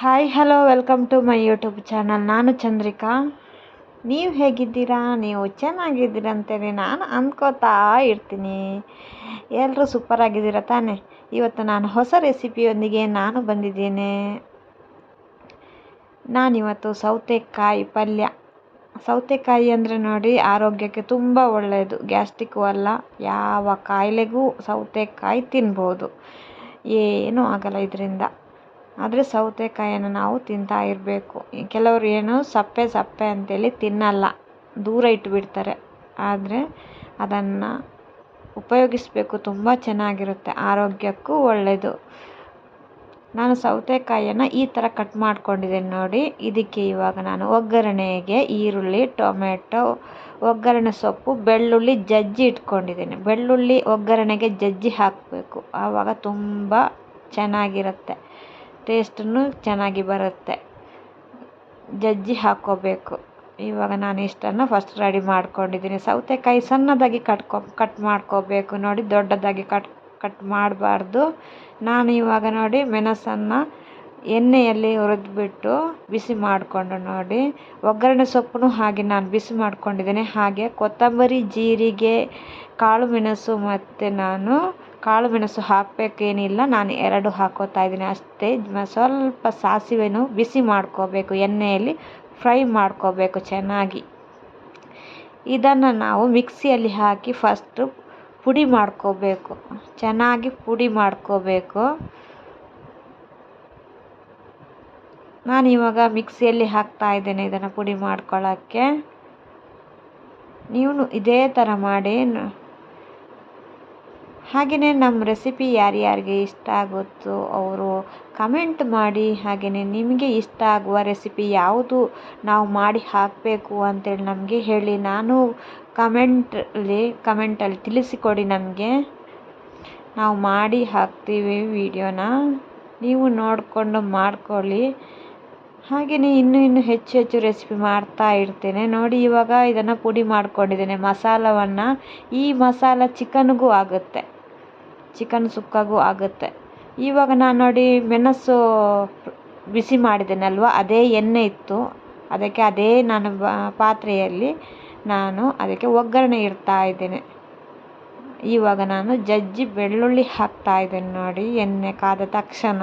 Hi hello welcome to my YouTube channel ನಾನು ಚಂದ್ರಿಕಾ. ನೀವು ಹೇಗಿದ್ದೀರಾ? ನೀವು ಚೆನ್ನಾಗಿದ್ದೀರಾ ಅಂತೇಳಿ ನಾನು ಅಂದ್ಕೋತಾ ಇರ್ತೀನಿ. ಎಲ್ಲರೂ ಸೂಪರ್ ಆಗಿದ್ದೀರಾ ತಾನೇ? ಇವತ್ತು ನಾನು ಹೊಸ ರೆಸಿಪಿಯೊಂದಿಗೆ ನಾನು ಬಂದಿದ್ದೇನೆ. ನಾನಿವತ್ತು ಸೌತೆಕಾಯಿ ಪಲ್ಯ. ಸೌತೆಕಾಯಿ ಅಂದರೆ ನೋಡಿ, ಆರೋಗ್ಯಕ್ಕೆ ತುಂಬ ಒಳ್ಳೆಯದು ಗ್ಯಾಸ್ಟಿಕ್ಕು ಅಲ್ಲ, ಯಾವ ಕಾಯಿಲೆಗೂ ಸೌತೆಕಾಯಿ ತಿನ್ಬೋದು. ಏನೂ ಆಗಲ್ಲ ಇದರಿಂದ. ಆದರೆ ಸೌತೆಕಾಯನ್ನು ನಾವು ತಿಂತಾ ಇರಬೇಕು. ಕೆಲವರು ಏನು ಸಪ್ಪೆ ಸಪ್ಪೆ ಅಂತೇಳಿ ತಿನ್ನಲ್ಲ. ದೂರ ಇಟ್ಬಿಡ್ತಾರೆ. ಆದರೆ ಅದನ್ನು ಉಪಯೋಗಿಸಬೇಕು. ತುಂಬ ಚೆನ್ನಾಗಿರುತ್ತೆ. ಆರೋಗ್ಯಕ್ಕೂ ಒಳ್ಳೆಯದು ನಾನು ಸೌತೆಕಾಯಿಯನ್ನು ಈ ಥರ ಕಟ್ ಮಾಡ್ಕೊಂಡಿದ್ದೀನಿ ನೋಡಿ. ಇದಕ್ಕೆ ಇವಾಗ ನಾನು ಒಗ್ಗರಣೆಗೆ ಈರುಳ್ಳಿ ಟೊಮೆಟೊ ಒಗ್ಗರಣೆ ಸೊಪ್ಪು, ಬೆಳ್ಳುಳ್ಳಿ ಜಜ್ಜಿ ಇಟ್ಕೊಂಡಿದ್ದೀನಿ. ಬೆಳ್ಳುಳ್ಳಿ ಒಗ್ಗರಣೆಗೆ ಜಜ್ಜಿ ಹಾಕಬೇಕು. ಆವಾಗ ತುಂಬ ಚೆನ್ನಾಗಿರುತ್ತೆ. ಟೇಸ್ಟನ್ನು ಚೆನ್ನಾಗಿ ಬರುತ್ತೆ. ಜಜ್ಜಿ ಹಾಕ್ಕೋಬೇಕು. ಇವಾಗ ನಾನು ಇಷ್ಟನ್ನು ಫಸ್ಟ್ ರೆಡಿ ಮಾಡ್ಕೊಂಡಿದ್ದೀನಿ. ಸೌತೆಕಾಯಿ ಸಣ್ಣದಾಗಿ ಕಟ್ಕೊ ಕಟ್ ಮಾಡ್ಕೋಬೇಕು. ನೋಡಿ ದೊಡ್ಡದಾಗಿ ಕಟ್ ಕಟ್ ಮಾಡಬಾರ್ದು. ನಾನು ಇವಾಗ ನೋಡಿ ಮೆಣಸನ್ನು ಎಣ್ಣೆಯಲ್ಲಿ ಹುರಿದ್ಬಿಟ್ಟು ಬಿಸಿ ಮಾಡಿಕೊಂಡು ನೋಡಿ. ಒಗ್ಗರಣೆ ಸೊಪ್ಪು ಹಾಗೆ ನಾನು ಬಿಸಿ ಮಾಡ್ಕೊಂಡಿದ್ದೀನಿ. ಹಾಗೆ ಕೊತ್ತಂಬರಿ, ಜೀರಿಗೆ, ಕಾಳು ಮೆಣಸು ಮತ್ತು ನಾನು ಕಾಳು ಮೆಣಸು ಹಾಕಬೇಕೇನಿಲ್ಲ, ನಾನು ಎರಡು ಹಾಕೋತಾ ಇದ್ದೀನಿ ಅಷ್ಟೇ. ಸ್ವಲ್ಪ ಸಾಸಿವೆನೂ ಬಿಸಿ ಮಾಡ್ಕೋಬೇಕು, ಎಣ್ಣೆಯಲ್ಲಿ ಫ್ರೈ ಮಾಡ್ಕೋಬೇಕು ಚೆನ್ನಾಗಿ. ಇದನ್ನು ನಾವು ಮಿಕ್ಸಿಯಲ್ಲಿ ಹಾಕಿ ಫಸ್ಟು ಪುಡಿ ಮಾಡ್ಕೋಬೇಕು. ಚೆನ್ನಾಗಿ ಪುಡಿ ಮಾಡ್ಕೋಬೇಕು. ನಾನು ಇವಾಗ ಮಿಕ್ಸಿಯಲ್ಲಿ ಹಾಕ್ತಾ ಇದ್ದೇನೆ ಇದನ್ನು ಪುಡಿ ಮಾಡ್ಕೊಳ್ಳೋಕ್ಕೆ ನೀವು ಇದೇ ಥರ ಮಾಡಿ ಹಾಗೆಯೇ ನಮ್ಮ ರೆಸಿಪಿ ಯಾರ್ಯಾರಿಗೆ ಇಷ್ಟ ಆಗುತ್ತೋ ಅವರು ಕಮೆಂಟ್ ಮಾಡಿ, ಹಾಗೆಯೇ ನಿಮಗೆ ಇಷ್ಟ ಆಗುವ ರೆಸಿಪಿ ಯಾವುದು ನಾವು ಮಾಡಿ ಹಾಕಬೇಕು ಅಂತೇಳಿ ನಮಗೆ ಹೇಳಿ, ನಾನು ಕಮೆಂಟಲ್ಲಿ ಕಮೆಂಟಲ್ಲಿ ತಿಳಿಸಿಕೊಡಿ ನಮಗೆ. ನಾವು ಮಾಡಿ ಹಾಕ್ತೀವಿ ವಿಡಿಯೋನ ನೀವು ನೋಡಿಕೊಂಡು ಮಾಡ್ಕೊಳ್ಳಿ. ಹಾಗೆಯೇ ಇನ್ನೂ ಇನ್ನೂ ಹೆಚ್ಚು ಹೆಚ್ಚು ರೆಸಿಪಿ ಮಾಡ್ತಾ ಇರ್ತೇನೆ. ನೋಡಿ ಇವಾಗ ಇದನ್ನು ಪುಡಿ ಮಾಡ್ಕೊಂಡಿದ್ದೇನೆ. ಮಸಾಲವನ್ನು ಈ ಮಸಾಲ ಚಿಕನ್ಗೂ ಆಗುತ್ತೆ. ಚಿಕನ್ ಸುಕ್ಕಾಗೂ ಆಗುತ್ತೆ. ಇವಾಗ ನಾನು ನೋಡಿ ಮೆಣಸು ಬಿಸಿ ಮಾಡಿದ್ದೇನಲ್ವ, ಅದೇ ಎಣ್ಣೆ ಇತ್ತು. ಅದಕ್ಕೆ ಅದೇ ನಾನು ಪಾತ್ರೆಯಲ್ಲಿ ನಾನು ಅದಕ್ಕೆ ಒಗ್ಗರಣೆ ಇಡ್ತಾ ಇದ್ದೇನೆ. ಇವಾಗ ನಾನು ಜಜ್ಜಿ ಬೆಳ್ಳುಳ್ಳಿ ಹಾಕ್ತಾ ಇದ್ದೇನೆ ನೋಡಿ, ಎಣ್ಣೆ ಕಾದ ತಕ್ಷಣ.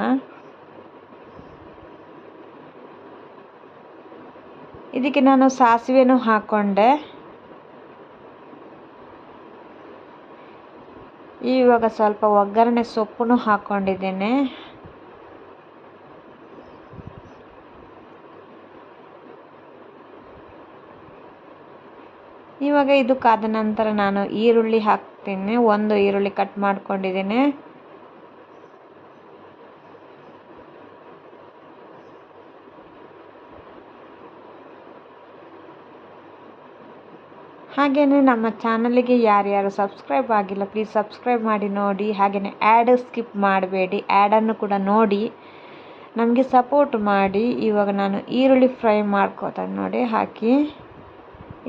ಇದಕ್ಕೆ ನಾನು ಸಾಸಿವೆನೂ ಹಾಕ್ಕೊಂಡೆ ಇವಾಗ ಸ್ವಲ್ಪ ಒಗ್ಗರಣೆ ಸೊಪ್ಪು ಹಾಕ್ಕೊಂಡಿದ್ದೇನೆ ಇವಾಗ ಇದು ಕಾದ ನಂತರ ನಾನು ಈರುಳ್ಳಿ ಹಾಕ್ತೀನಿ. ಒಂದು ಈರುಳ್ಳಿ ಕಟ್ ಮಾಡ್ಕೊಂಡಿದ್ದೇನೆ. ಹಾಗೆಯೇ ನಮ್ಮ ಚಾನಲಿಗೆ ಯಾರ್ಯಾರು ಸಬ್ಸ್ಕ್ರೈಬ್ ಆಗಿಲ್ಲ ಪ್ಲೀಸ್ ಸಬ್ಸ್ಕ್ರೈಬ್ ಮಾಡಿ ನೋಡಿ. ಹಾಗೆಯೇ ಆ್ಯಡ್ ಸ್ಕಿಪ್ ಮಾಡಬೇಡಿ. ಆ್ಯಡನ್ನು ಕೂಡ ನೋಡಿ. ನಮಗೆ ಸಪೋರ್ಟ್ ಮಾಡಿ. ಇವಾಗ ನಾನು ಈರುಳ್ಳಿ ಫ್ರೈ ಮಾಡ್ಕೋತಾನೆ ನೋಡಿ, ಹಾಕಿ.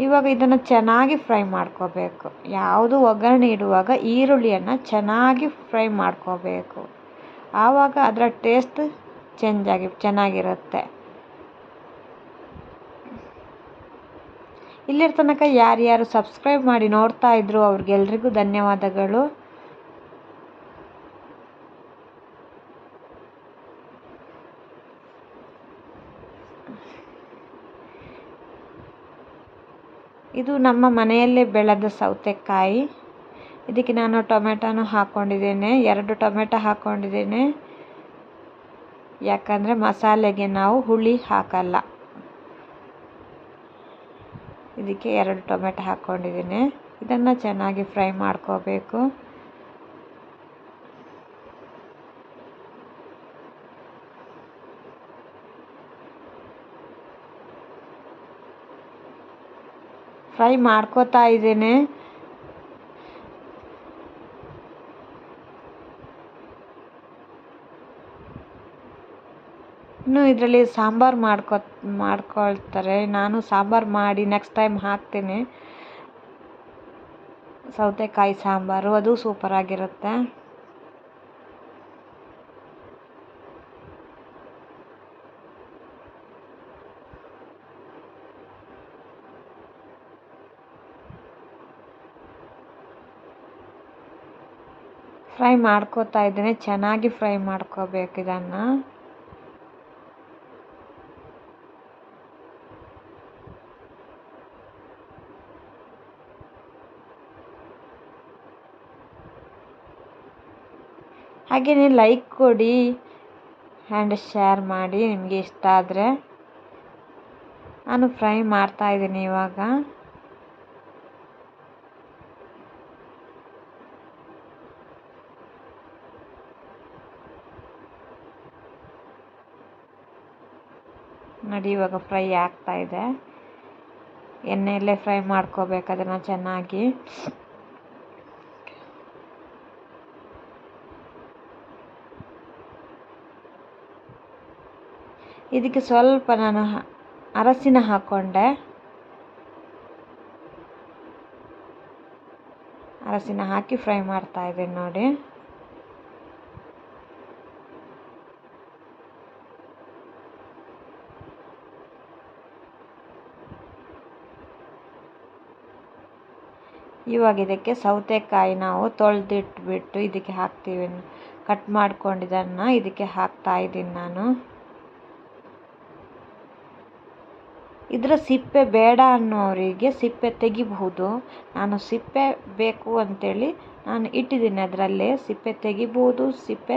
ಇವಾಗ ಇದನ್ನು ಚೆನ್ನಾಗಿ ಫ್ರೈ ಮಾಡ್ಕೋಬೇಕು. ಯಾವುದು ಒಗ್ಗರಣೆ ಇಡುವಾಗ ಈರುಳ್ಳಿಯನ್ನು ಚೆನ್ನಾಗಿ ಫ್ರೈ ಮಾಡ್ಕೋಬೇಕು. ಆವಾಗ ಅದರ ಟೇಸ್ಟ್ ಚೇಂಜ್ ಆಗಿ, ಚೆನ್ನಾಗಿರುತ್ತೆ. ಇಲ್ಲಿರ ತನಕ ಯಾರ್ಯಾರು ಸಬ್ಸ್ಕ್ರೈಬ್ ಮಾಡಿ ನೋಡ್ತಾ ಇದ್ರು, ಅವ್ರಿಗೆಲ್ರಿಗೂ ಧನ್ಯವಾದಗಳು. ಇದು ನಮ್ಮ ಮನೆಯಲ್ಲೇ ಬೆಳೆದ ಸೌತೆಕಾಯಿ. ಇದಕ್ಕೆ ನಾನು ಟೊಮೆಟೊನು ಹಾಕ್ಕೊಂಡಿದ್ದೇನೆ ಎರಡು ಟೊಮೆಟೊ ಹಾಕ್ಕೊಂಡಿದ್ದೇನೆ ಯಾಕಂದರೆ ಮಸಾಲೆಗೆ ನಾವು ಹುಳಿ ಹಾಕಲ್ಲ. ಇದಕ್ಕೆ ಎರಡು ಟೊಮೆಟೊ ಹಾಕ್ಕೊಂಡಿದ್ದೀನಿ. ಇದನ್ನು ಚೆನ್ನಾಗಿ ಫ್ರೈ ಮಾಡ್ಕೋಬೇಕು. ಫ್ರೈ ಮಾಡ್ಕೋತಾ ಇದ್ದೇನೆ. ಇನ್ನು ಇದರಲ್ಲಿ ಸಾಂಬಾರು ಮಾಡ್ಕೊ ಮಾಡ್ಕೊಳ್ತಾರೆ. ನಾನು ಸಾಂಬಾರು ಮಾಡಿ ನೆಕ್ಸ್ಟ್ ಟೈಮ್ ಹಾಕ್ತೀನಿ. ಸೌತೆಕಾಯಿ ಸಾಂಬಾರು, ಅದು ಸೂಪರ್ ಆಗಿರುತ್ತೆ. ಫ್ರೈ ಮಾಡ್ಕೋತಾ ಇದ್ದೀನಿ. ಚೆನ್ನಾಗಿ ಫ್ರೈ ಮಾಡ್ಕೋಬೇಕು ಇದನ್ನು. ಹಾಗೆಯೇ ಲೈಕ್ ಕೊಡಿ ಆ್ಯಂಡ್ ಶೇರ್ ಮಾಡಿ ನಿಮಗೆ ಇಷ್ಟ ಆದರೆ. ನಾನು ಫ್ರೈ ಮಾಡ್ತಾ ಇದ್ದೀನಿ ಇವಾಗ. ನೋಡಿ ಇವಾಗ ಫ್ರೈ ಆಗ್ತಾ ಇದೆ. ಎಣ್ಣೆಯಲ್ಲೇ ಫ್ರೈ ಮಾಡ್ಕೋಬೇಕು ಅದನ್ನು ಚೆನ್ನಾಗಿ. ಇದಕ್ಕೆ ಸ್ವಲ್ಪ ನಾನು ಅರಸಿನ ಹಾಕ್ಕೊಂಡೆ ಅರಸಿನ ಹಾಕಿ ಫ್ರೈ ಮಾಡ್ತಾ ಇದ್ದೀನಿ ನೋಡಿ. ಇವಾಗ ಇದಕ್ಕೆ ಸೌತೆಕಾಯಿ ನಾವು ತೊಳೆದಿಟ್ಬಿಟ್ಟು ಇದಕ್ಕೆ ಹಾಕ್ತೀವಿ. ಕಟ್ ಮಾಡ್ಕೊಂಡಿದ್ದನ್ನು ಇದಕ್ಕೆ ಹಾಕ್ತಾ ಇದ್ದೀನಿ ನಾನು. ಇದರ ಸಿಪ್ಪೆ ಬೇಡ ಅನ್ನೋರಿಗೆ ಸಿಪ್ಪೆ ತೆಗಿಬಹುದು. ನಾನು ಸಿಪ್ಪೆ ಬೇಕು ಅಂತೇಳಿ ನಾನು ಇಟ್ಟಿದ್ದೀನಿ ಅದರಲ್ಲೇ ಸಿಪ್ಪೆ ತೆಗಿಬೋದು ಸಿಪ್ಪೆ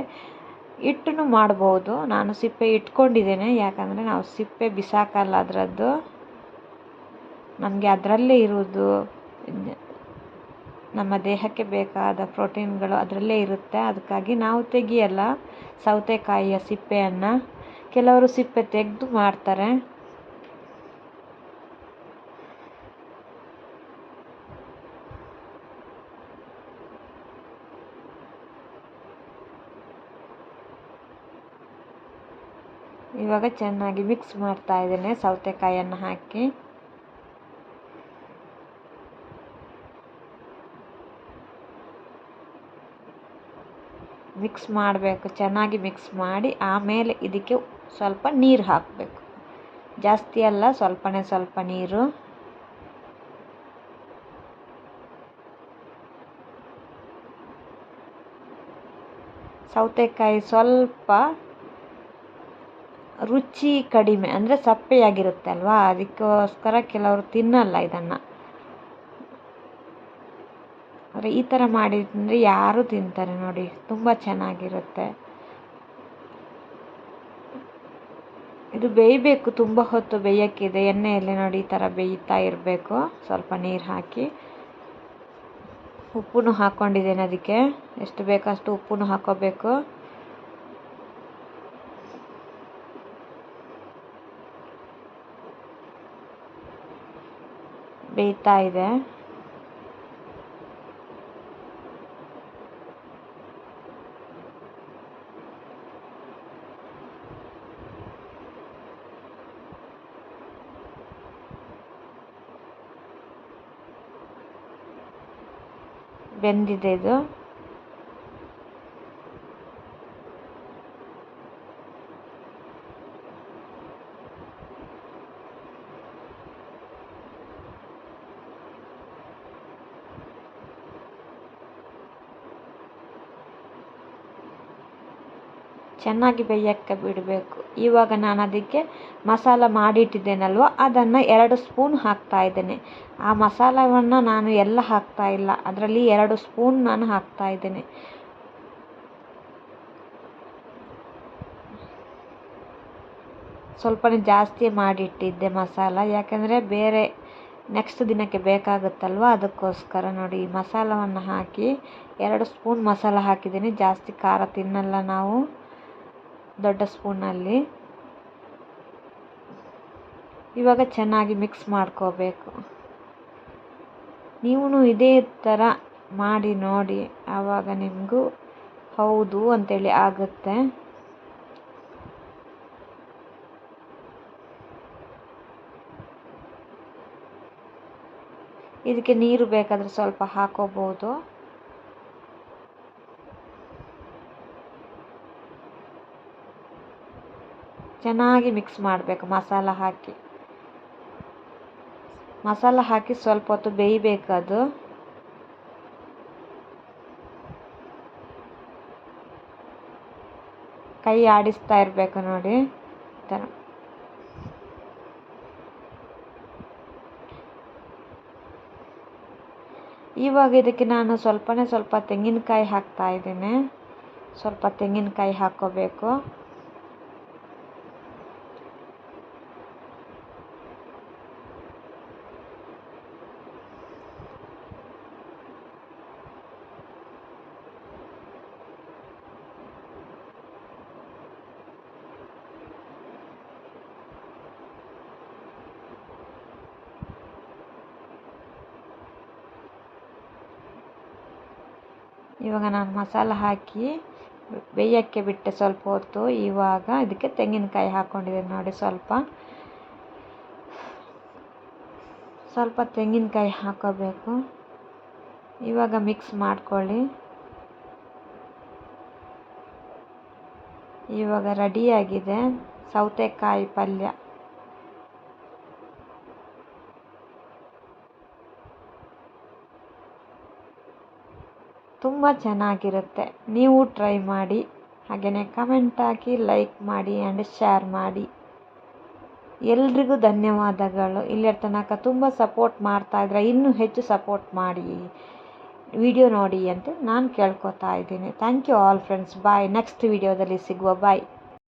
ಇಟ್ಟು ಮಾಡ್ಬೋದು ನಾನು ಸಿಪ್ಪೆ ಇಟ್ಕೊಂಡಿದ್ದೇನೆ, ಯಾಕಂದರೆ ನಾವು ಸಿಪ್ಪೆ ಬಿಸಾಕಲ್ಲ ಅದರದ್ದು. ನಮಗೆ ಅದರಲ್ಲೇ ಇರೋದು ನಮ್ಮ ದೇಹಕ್ಕೆ ಬೇಕಾದ ಪ್ರೋಟೀನ್ಗಳು ಅದರಲ್ಲೇ ಇರುತ್ತೆ. ಅದಕ್ಕಾಗಿ ನಾವು ತೆಗಿಯಲ್ಲ ಸೌತೆಕಾಯಿಯ ಸಿಪ್ಪೆಯನ್ನು. ಕೆಲವರು ಸಿಪ್ಪೆ ತೆಗೆದು ಮಾಡ್ತಾರೆ. ಇವಾಗ ಚೆನ್ನಾಗಿ ಮಿಕ್ಸ್ ಮಾಡ್ತಾ ಇದ್ದೇನೆ ಸೌತೆಕಾಯಿಯನ್ನು ಹಾಕಿ. ಮಿಕ್ಸ್ ಮಾಡಬೇಕು, ಚೆನ್ನಾಗಿ ಮಿಕ್ಸ್ ಮಾಡಿ, ಆಮೇಲೆ ಇದಕ್ಕೆ ಸ್ವಲ್ಪ ನೀರು ಹಾಕಬೇಕು. ಜಾಸ್ತಿ ಅಲ್ಲ, ಸ್ವಲ್ಪನೇ ಸ್ವಲ್ಪ ನೀರು. ಸೌತೆಕಾಯಿ ಸ್ವಲ್ಪ ರುಚಿ ಕಡಿಮೆ, ಅಂದರೆ ಸಪ್ಪೆಯಾಗಿರುತ್ತೆ ಅಲ್ವಾ ಅದಕ್ಕೋಸ್ಕರ ಕೆಲವರು ತಿನ್ನಲ್ಲ ಇದನ್ನು. ಆದರೆ ಈ ಥರ ಮಾಡಿದ್ರೆ ಯಾರು ತಿಂತಾರೆ ನೋಡಿ, ತುಂಬ ಚೆನ್ನಾಗಿರುತ್ತೆ. ಇದು ಬೇಯಬೇಕು, ತುಂಬ ಹೊತ್ತು ಬೇಯೋಕ್ಕಿದೆ, ಎಣ್ಣೆಯಲ್ಲಿ ನೋಡಿ ಈ ಥರ ಬೇಯ್ತಾ ಇರಬೇಕು. ಸ್ವಲ್ಪ ನೀರು ಹಾಕಿ. ಉಪ್ಪು ಹಾಕ್ಕೊಂಡಿದ್ದೇನೆ ಅದಕ್ಕೆ. ಎಷ್ಟು ಬೇಕೋ ಅಷ್ಟು ಉಪ್ಪು ಹಾಕೋಬೇಕು. ಬೇಯ್ತಾ ಇದೆ. ಬೆಂದಿದೆ ಇದು. ಚೆನ್ನಾಗಿ ಬೇಯಕ್ಕೆ ಬಿಡಬೇಕು. ಇವಾಗ ನಾನು ಅದಕ್ಕೆ ಮಸಾಲ ಮಾಡಿಟ್ಟಿದ್ದೇನಲ್ವ? ಅದನ್ನು ಎರಡು ಸ್ಪೂನ್ ಹಾಕ್ತಾ ಇದ್ದೇನೆ. ಆ ಮಸಾಲವನ್ನು ನಾನು ಎಲ್ಲ ಹಾಕ್ತಾ ಇಲ್ಲ. ಅದರಲ್ಲಿ ಎರಡು ಸ್ಪೂನ್ ನಾನು ಹಾಕ್ತಾ ಇದ್ದೇನೆ. ಸ್ವಲ್ಪನೇ ಜಾಸ್ತಿ ಮಾಡಿಟ್ಟಿದ್ದೆ ಮಸಾಲ. ಯಾಕೆಂದರೆ ಬೇರೆ ನೆಕ್ಸ್ಟ್ ದಿನಕ್ಕೆ ಬೇಕಾಗುತ್ತಲ್ವ? ಅದಕ್ಕೋಸ್ಕರ ನೋಡಿ ಮಸಾಲವನ್ನು ಹಾಕಿ ಎರಡು ಸ್ಪೂನ್ ಮಸಾಲ ಹಾಕಿದ್ದೀನಿ. ಜಾಸ್ತಿ ಖಾರ ತಿನ್ನಲ್ಲ ನಾವು. ದೊಡ್ಡ ಸ್ಪೂನಲ್ಲಿ. ಇವಾಗ ಚೆನ್ನಾಗಿ ಮಿಕ್ಸ್ ಮಾಡ್ಕೋಬೇಕು. ನೀವು ಇದೇ ಥರ ಮಾಡಿ ನೋಡಿ, ಆವಾಗ ನಿಮಗೂ ಹೌದು ಅಂತೇಳಿ ಆಗುತ್ತೆ. ಇದಕ್ಕೆ ನೀರು ಬೇಕಾದರೆ ಸ್ವಲ್ಪ ಹಾಕೋಬೋದು. ಚೆನ್ನಾಗಿ ಮಿಕ್ಸ್ ಮಾಡಬೇಕು, ಮಸಾಲ ಹಾಕಿ. ಮಸಾಲ ಹಾಕಿ ಸ್ವಲ್ಪ ಹೊತ್ತು ಬೇಯಬೇಕು ಅದು. ಕೈ ಆಡಿಸ್ತಾ ಇರಬೇಕು ನೋಡಿ ಥರ. ಇವಾಗ ಇದಕ್ಕೆ ನಾನು ಸ್ವಲ್ಪನೇ ಸ್ವಲ್ಪ ತೆಂಗಿನಕಾಯಿ ಹಾಕ್ತಾ ಇದ್ದೀನಿ. ಸ್ವಲ್ಪ ತೆಂಗಿನಕಾಯಿ ಹಾಕ್ಕೋಬೇಕು ಇವಾಗ ನಾನು ಮಸಾಲ ಹಾಕಿ ಬೇಯೋಕ್ಕೆ ಬಿಟ್ಟೆ ಸ್ವಲ್ಪ ಹೊತ್ತು ಇವಾಗ ಇದಕ್ಕೆ ತೆಂಗಿನಕಾಯಿ ಹಾಕ್ಕೊಂಡಿದ್ದೀನಿ ನೋಡಿ ಸ್ವಲ್ಪ. ಸ್ವಲ್ಪ ತೆಂಗಿನಕಾಯಿ ಹಾಕೋಬೇಕು. ಇವಾಗ ಮಿಕ್ಸ್ ಮಾಡ್ಕೊಳ್ಳಿ. ಇವಾಗ ರೆಡಿಯಾಗಿದೆ ಸೌತೆಕಾಯಿ ಪಲ್ಯ. ತುಂಬ ಚೆನ್ನಾಗಿರುತ್ತೆ. ನೀವು ಟ್ರೈ ಮಾಡಿ ಹಾಗೆಯೇ ಕಮೆಂಟ್ ಹಾಕಿ ಲೈಕ್ ಮಾಡಿ ಆ್ಯಂಡ್ ಶೇರ್ ಮಾಡಿ. ಎಲ್ರಿಗೂ ಧನ್ಯವಾದಗಳು. ಇಲ್ಲಿಯ ತನಕ ತುಂಬ ಸಪೋರ್ಟ್ ಮಾಡ್ತಾಯಿದ್ರೆ ಇನ್ನೂ ಹೆಚ್ಚು ಸಪೋರ್ಟ್ ಮಾಡಿ. ವಿಡಿಯೋ ನೋಡಿ ಅಂತ ನಾನು ಕೇಳ್ಕೊತಾ ಇದ್ದೀನಿ. Thank you all friends bye next ವಿಡಿಯೋದಲ್ಲಿ ಸಿಗುವ. ಬಾಯ್